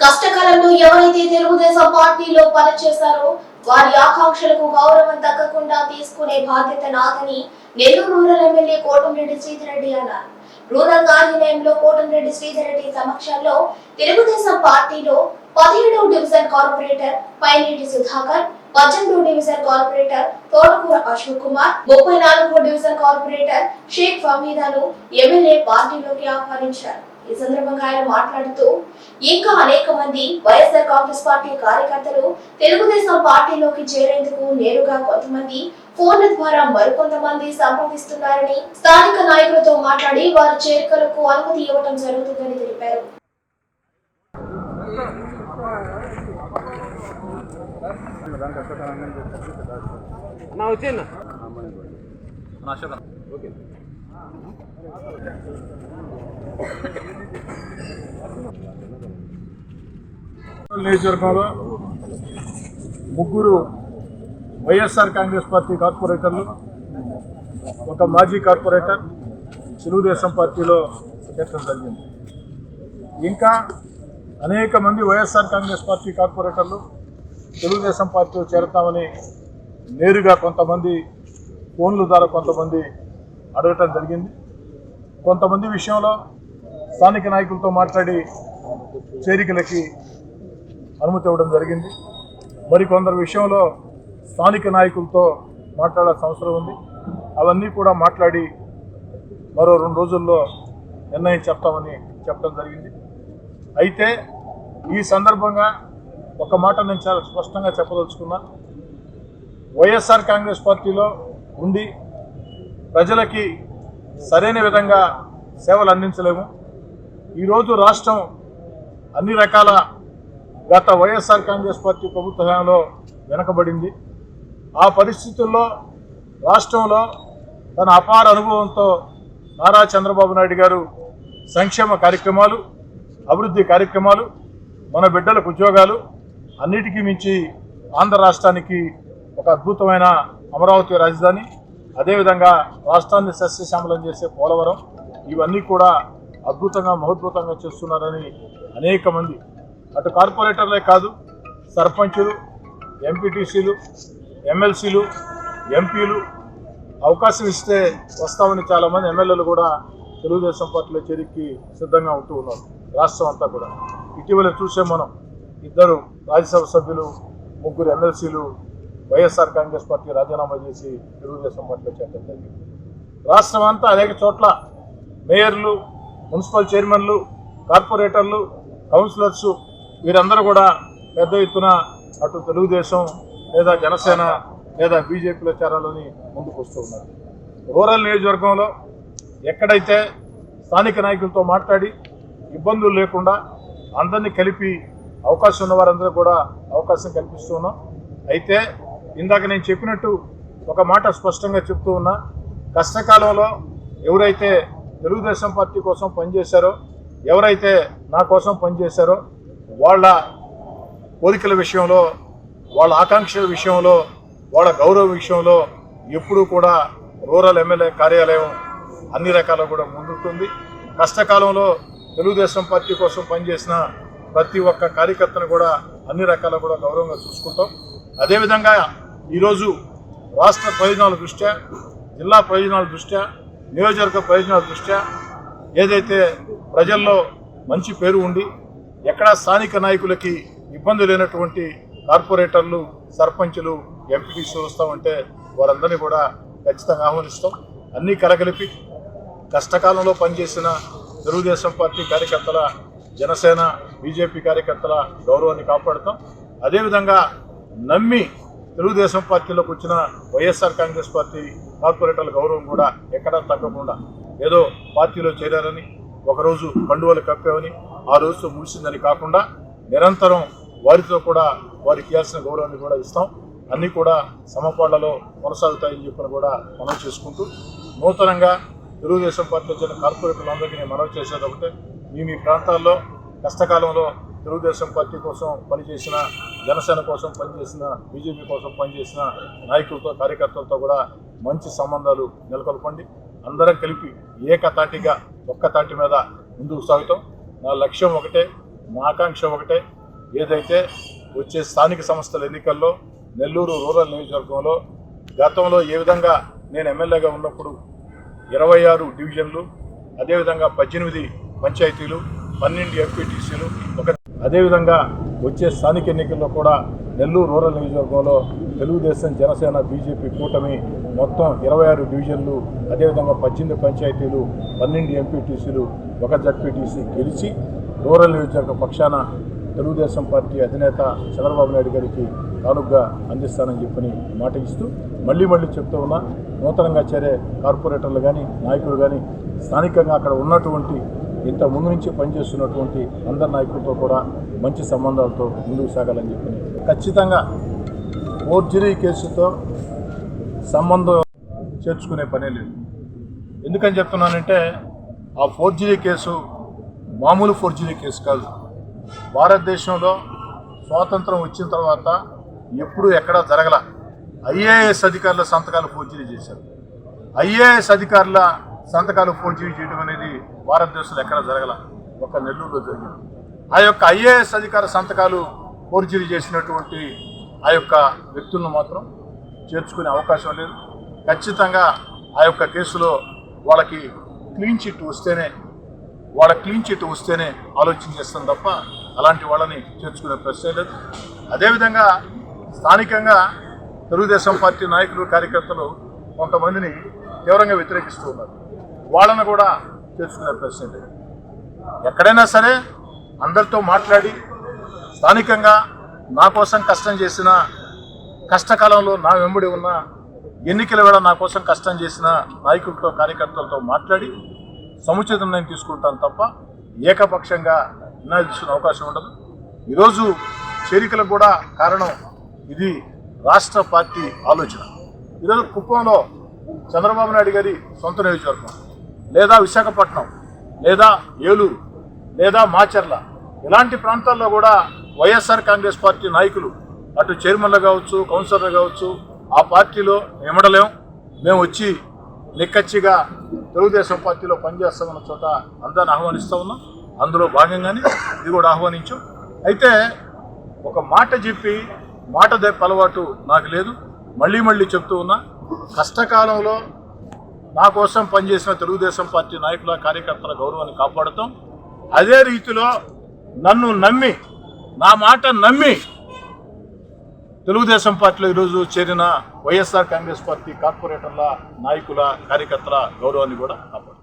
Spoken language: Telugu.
కష్టకాలంలో ఎవరైతే తెలుగుదేశం పార్టీలో పనిచేశారో వారి ఆకాంక్షలకు గౌరవం దక్కకుండా తీసుకునే బాధ్యత నాదని నెల్లూరు రూరల్ ఎమ్మెల్యే కోటంరెడ్డి శ్రీధరెడ్డి అన్నారు. రూరల్ కార్యాలయంలో కోటంరెడ్డి శ్రీధరెడ్డి సమక్షంలో తెలుగుదేశం పార్టీలో పదిహేడవ డివిజన్ కార్పొరేటర్ పైనేటి సుధాకర్ పద్దెనిమిదవ డివిజన్ కార్పొరేటర్ తోటకూర అశోక్ కుమార్ ముప్పై నాలుగవ డివిజన్ కార్పొరేటర్ షేక్ ఫమీదాను ఎమ్మెల్యే పార్టీలోకి ఆహ్వానించారు. ఈ సందర్భంగా ఆయన మాట్లాడుతూ ఇంకా అనేక మంది వైఎస్ఆర్ కాంగ్రెస్ పార్టీ కార్యకర్తలు తెలుగుదేశం పార్టీలోకి చేరేందుకు నేరుగా కొంతమంది ఫోన్ల ద్వారా మరికొంతమంది సంప్రదిస్తున్నారని స్థానిక నాయకులతో మాట్లాడి వారి చేరికలకు అనుమతి ఇవ్వడం జరుగుతుందని తెలిపారు. నా నియోజకవర్గంలో ముగ్గురు వైఎస్ఆర్ కాంగ్రెస్ పార్టీ కార్పొరేటర్లు ఒక మాజీ కార్పొరేటర్ తెలుగుదేశం పార్టీలో చేరడం జరిగింది. ఇంకా అనేక మంది వైఎస్ఆర్ కాంగ్రెస్ పార్టీ కార్పొరేటర్లు తెలుగుదేశం పార్టీలో చేరతామని నేరుగా కొంతమంది ఫోన్ల ద్వారా కొంతమంది అడగటం జరిగింది. కొంతమంది విషయంలో స్థానిక నాయకులతో మాట్లాడి చేరికలకి అనుమతి ఇవ్వడం జరిగింది. మరికొందరు విషయంలో స్థానిక నాయకులతో మాట్లాడాల్సిన అవసరం ఉంది. అవన్నీ కూడా మాట్లాడి మరో రెండు రోజుల్లో నిర్ణయం చెప్తామని చెప్పడం జరిగింది. అయితే ఈ సందర్భంగా ఒక మాట నేను చాలా స్పష్టంగా చెప్పదలుచుకున్నా. వైఎస్ఆర్ కాంగ్రెస్ పార్టీలో ఉండి ప్రజలకి సరైన విధంగా సేవలు అందించలేము. ఈరోజు రాష్ట్రం అన్ని రకాల గత వైఎస్ఆర్ కాంగ్రెస్ పార్టీ ప్రభుత్వ హయాంలో వెనకబడింది. ఆ పరిస్థితుల్లో రాష్ట్రంలో తన అపార అనుభవంతో నారా చంద్రబాబు నాయుడు గారు సంక్షేమ కార్యక్రమాలు అభివృద్ధి కార్యక్రమాలు మన బిడ్డలకు ఉద్యోగాలు అన్నిటికీ మించి ఆంధ్ర రాష్ట్రానికి ఒక అద్భుతమైన అమరావతి రాజధాని అదేవిధంగా రాష్ట్రాన్ని సస్యశ్యామలం చేసే పోలవరం ఇవన్నీ కూడా అద్భుతంగా మహోద్భుతంగా చేస్తున్నారని అనేక మంది. అటు కార్పొరేటర్లే కాదు సర్పంచులు ఎంపీటీసీలు ఎమ్మెల్సీలు ఎంపీలు అవకాశం ఇస్తే వస్తామని చాలామంది ఎమ్మెల్యేలు కూడా తెలుగుదేశం పార్టీలో చేరికి సిద్ధంగా ఉంటూ ఉన్నారు రాష్ట్రం అంతా కూడా. ఇటీవల చూసే మనం ఇద్దరు రాజ్యసభ సభ్యులు ముగ్గురు ఎమ్మెల్సీలు వైఎస్ఆర్ కాంగ్రెస్ పార్టీ రాజీనామా చేసి తెలుగుదేశం పార్టీలో చేరడం జరిగింది. రాష్ట్రం అంతా అనేక చోట్ల మేయర్లు మున్సిపల్ చైర్మన్లు కార్పొరేటర్లు కౌన్సిలర్స్ వీరందరూ కూడా పెద్ద ఎత్తున అటు తెలుగుదేశం లేదా జనసేన లేదా బీజేపీలో చేరాలని ముందుకు వస్తూ ఉన్నారు. రూరల్ నియోజకవర్గంలో ఎక్కడైతే స్థానిక నాయకులతో మాట్లాడి ఇబ్బందులు లేకుండా అందరినీ కలిపి అవకాశం ఉన్న వారందరూ కూడా అవకాశం కల్పిస్తూ ఉన్నాం. అయితే ఇందాక నేను చెప్పినట్టు ఒక మాట స్పష్టంగా చెప్తూ ఉన్నా కష్టకాలంలో ఎవరైతే తెలుగుదేశం పార్టీ కోసం పనిచేశారో ఎవరైతే నా కోసం పనిచేశారో వాళ్ళ కోరికల విషయంలో వాళ్ళ ఆకాంక్షల విషయంలో వాళ్ళ గౌరవ విషయంలో ఎప్పుడూ కూడా రూరల్ ఎమ్మెల్యే కార్యాలయం అన్ని రకాల కూడా ముందుంటుంది. కష్టకాలంలో తెలుగుదేశం పార్టీ కోసం పనిచేసిన ప్రతి ఒక్క కార్యకర్తను కూడా అన్ని రకాల కూడా గౌరవంగా చూసుకుంటాం. అదేవిధంగా ఈరోజు రాష్ట్ర ప్రయోజనాల దృష్ట్యా జిల్లా ప్రయోజనాల దృష్ట్యా నియోజకవర్గ ప్రయోజనాల దృష్ట్యా ఏదైతే ప్రజల్లో మంచి పేరు ఉండి ఎక్కడా స్థానిక నాయకులకి ఇబ్బంది లేనటువంటి కార్పొరేటర్లు సర్పంచులు ఎంపీటీసీ వస్తామంటే వారందరినీ కూడా ఖచ్చితంగా ఆహ్వానిస్తాం. అన్నీ కలగలిపి కష్టకాలంలో పనిచేసిన తెలుగుదేశం పార్టీ కార్యకర్తల జనసేన బీజేపీ కార్యకర్తల గౌరవాన్ని కాపాడుతాం. అదేవిధంగా నమ్మి తెలుగుదేశం పార్టీలోకి వచ్చిన వైఎస్ఆర్ కాంగ్రెస్ పార్టీ కార్పొరేటర్ల గౌరవం కూడా ఎక్కడా తగ్గకుండా ఏదో పార్టీలో చేరారని ఒకరోజు కండువలు కప్పామని ఆ రోజుతో ముగిసిందని కాకుండా నిరంతరం వారితో కూడా వారికి ఇవ్వాల్సిన గౌరవాన్ని కూడా ఇస్తాం. అన్నీ కూడా సమపాళ్ళలో కొనసాగుతాయని చెప్పిన కూడా మనం చేసుకుంటూ నూతనంగా తెలుగుదేశం పార్టీలో చేరిన కార్పొరేటర్లందరికీ నేను మనవి చేసేది ఒకటే. మీ మీ ప్రాంతాల్లో కష్టకాలంలో తెలుగుదేశం పార్టీ కోసం పనిచేసిన జనసేన కోసం పనిచేసిన బీజేపీ కోసం పనిచేసిన నాయకులతో కార్యకర్తలతో కూడా మంచి సంబంధాలు నెలకొల్పండి. అందరం కలిపి ఏకతాటిగా ఒక్క తాటి మీద ముందుకు సాగుతాం. నా లక్ష్యం ఒకటే మా ఆకాంక్ష ఒకటే. ఏదైతే వచ్చే స్థానిక సంస్థల ఎన్నికల్లో నెల్లూరు రూరల్ నియోజకవర్గంలో గతంలో ఏ విధంగా నేను ఎమ్మెల్యేగా ఉన్నప్పుడు ఇరవై ఆరు డివిజన్లు అదేవిధంగా పద్దెనిమిది పంచాయతీలు పన్నెండు ఎంపీటీసీలు ఒక అదేవిధంగా వచ్చే స్థానిక ఎన్నికల్లో కూడా నెల్లూరు రూరల్ నియోజకవర్గంలో తెలుగుదేశం జనసేన బీజేపీ కూటమి మొత్తం ఇరవై ఆరు డివిజన్లు అదేవిధంగా పద్దెనిమిది పంచాయతీలు పన్నెండు ఎంపీటీసీలు ఒక జడ్పీటీసీ గెలిచి రూరల్ నియోజకవర్గ పక్షాన తెలుగుదేశం పార్టీ అధినేత చంద్రబాబు నాయుడు గారికి కానుగ్గా అందిస్తానని చెప్పని మాట ఇస్తూ మళ్ళీ మళ్ళీ చెప్తూ ఉన్నా నూతనంగా చేరే కార్పొరేటర్లు కానీ నాయకులు కానీ స్థానికంగా అక్కడ ఉన్నటువంటి ఇంత ముందు నుంచి పనిచేస్తున్నటువంటి అందరి నాయకులతో కూడా మంచి సంబంధాలతో ముందుకు సాగాలని చెప్పి ఖచ్చితంగా ఫోర్జరీ కేసుతో సంబంధం చేర్చుకునే పనే లేదు. ఎందుకని చెప్తున్నానంటే ఆ ఫోర్జరీ కేసు మామూలు ఫోర్జరీ కేసు కాదు. భారతదేశంలో స్వాతంత్రం వచ్చిన తర్వాత ఎప్పుడు ఎక్కడా జరగల ఐఏఎస్ అధికారుల సంతకాలు ఫోర్జరీ చేశారు. ఐఏఎస్ అధికారుల సంతకాలు ఫోర్జరీ చేయడం అనేది భారతదేశంలో ఎక్కడా జరగల. ఒక నెల్లూరులో జరిగింది. ఆ యొక్క ఐఏఎస్ అధికార సంతకాలు ఫోర్జరీ చేసినటువంటి ఆ యొక్క వ్యక్తులను మాత్రం చేర్చుకునే అవకాశం లేదు. ఖచ్చితంగా ఆ యొక్క కేసులో వాళ్ళకి క్లీన్ చిట్ వస్తేనే వాళ్ళ క్లీన్ చిట్ వస్తేనే ఆలోచన చేస్తాం తప్ప అలాంటి వాళ్ళని చేర్చుకునే ప్రశ్నే లేదు. అదేవిధంగా స్థానికంగా తెలుగుదేశం పార్టీ నాయకులు కార్యకర్తలు కొంతమందిని తీవ్రంగా వ్యతిరేకిస్తూ ఉన్నారు. వాళ్ళను కూడా చేర్చుకునే ప్రశ్న లేదు. ఎక్కడైనా సరే అందరితో మాట్లాడి స్థానికంగా నా కోసం కష్టం చేసిన కష్టకాలంలో నా వెంబడి ఉన్న ఎన్నికల వేళ నా కోసం కష్టం చేసిన నాయకులతో కార్యకర్తలతో మాట్లాడి సముచిత నిర్ణయం తీసుకుంటాను తప్ప ఏకపక్షంగా నిర్ణయం తీసుకునే అవకాశం ఉండదు. ఈరోజు చేరికలకు కూడా కారణం ఇది రాష్ట్ర పార్టీ ఆలోచన. ఈరోజు కుప్పంలో చంద్రబాబు నాయుడు గారి సొంత నియోజకవర్గం లేదా విశాఖపట్నం లేదా ఏలూరు లేదా మాచర్ల ఇలాంటి ప్రాంతాల్లో కూడా వైఎస్ఆర్ కాంగ్రెస్ పార్టీ నాయకులు అటు చైర్మన్లు కావచ్చు కౌన్సిలర్లు కావచ్చు ఆ పార్టీలో ఎమడలేం మేము వచ్చి నిక్కచ్చిగా తెలుగుదేశం పార్టీలో పనిచేస్తామన్న చోట అందరిని ఆహ్వానిస్తూ ఉన్నాం. అందులో భాగంగానే ఇది కూడా ఆహ్వానించాం. అయితే ఒక మాట చెప్పి మాట దెప్ప అలవాటు నాకు లేదు. మళ్ళీ మళ్ళీ చెప్తూ ఉన్నా కష్టకాలంలో నా కోసం పనిచేసిన తెలుగుదేశం పార్టీ నాయకుల కార్యకర్తల గౌరవాన్ని కాపాడుతాం. అదే రీతిలో నన్ను నమ్మి నా మాట నమ్మి తెలుగుదేశం పార్టీలో ఈరోజు చేరిన వైఎస్ఆర్ కాంగ్రెస్ పార్టీ కార్పొరేటర్ల నాయకుల కార్యకర్తల గౌరవాన్ని కూడా కాపాడు